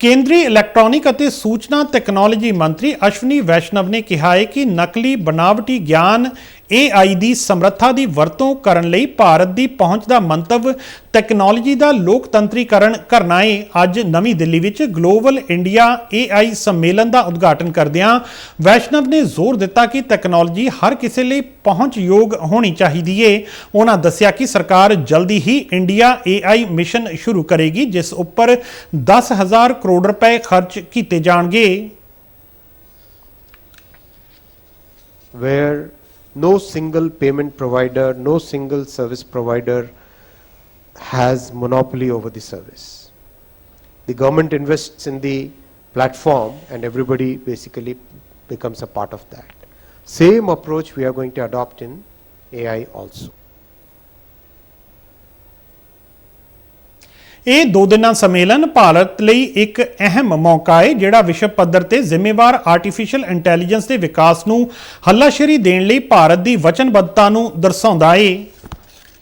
ਕੇਂਦਰੀ ਇਲੈਕਟ੍ਰੋਨਿਕ ਅਤੇ ਸੂਚਨਾ ਤਕਨਾਲੋਜੀ ਮੰਤਰੀ ਅਸ਼ਵਨੀ ਵੈਸ਼ਨਵ ਨੇ ਕਿਹਾ ਹੈ ਕਿ ਨਕਲੀ ਬਣਾਵਟੀ ਗਿਆਨ AI ਦੀ ਸਮਰੱਥਾ ਦੀ ਵਰਤੋਂ ਕਰਨ ਲਈ ਭਾਰਤ ਦੀ ਪਹੁੰਚ ਦਾ ਮੰਤਵ ਟੈਕਨੋਲੋਜੀ ਦਾ ਲੋਕਤੰਤਰੀਕਰਨ ਕਰਨਾ ਹੈ ਅੱਜ ਨਵੀਂ ਦਿੱਲੀ ਵਿੱਚ ਗਲੋਬਲ ਇੰਡੀਆ AI ਸੰਮੇਲਨ ਦਾ ਉਦਘਾਟਨ ਕਰਦਿਆਂ ਵੈਸ਼ਨਵ ਨੇ ਜ਼ੋਰ ਦਿੱਤਾ ਕਿ ਟੈਕਨੋਲੋਜੀ ਹਰ ਕਿਸੇ ਲਈ ਪਹੁੰਚਯੋਗ ਹੋਣੀ ਚਾਹੀਦੀ ਹੈ ਉਹਨਾਂ ਦੱਸਿਆ ਕਿ ਸਰਕਾਰ ਜਲਦੀ ਹੀ ਇੰਡੀਆ AI ਮਿਸ਼ਨ ਸ਼ੁਰੂ ਕਰੇਗੀ, ਜਿਸ ਉੱਪਰ 10000 ਕਰੋੜ ਰੁਪਏ ਖਰਚ ਕੀਤੇ ਜਾਣਗੇ। Where no single payment provider, no single service provider has monopoly over the service. The government invests in the platform and everybody basically becomes a part of that. Same approach we are going to adopt in AI also. ਇਹ ਦੋ ਦਿਨਾਂ ਸੰਮੇਲਨ ਭਾਰਤ ਲਈ ਇੱਕ ਅਹਿਮ ਮੌਕਾ ਹੈ ਜਿਹੜਾ ਵਿਸ਼ਵ ਪੱਧਰ ਤੇ ਜ਼ਿੰਮੇਵਾਰ ਆਰਟੀਫੀਸ਼ੀਅਲ ਇੰਟੈਲੀਜੈਂਸ ਦੇ ਵਿਕਾਸ ਨੂੰ ਹੱਲਾਸ਼ੇਰੀ ਦੇਣ ਲਈ ਭਾਰਤ ਦੀ ਵਚਨਬੱਧਤਾ ਨੂੰ ਦਰਸਾਉਂਦਾ ਹੈ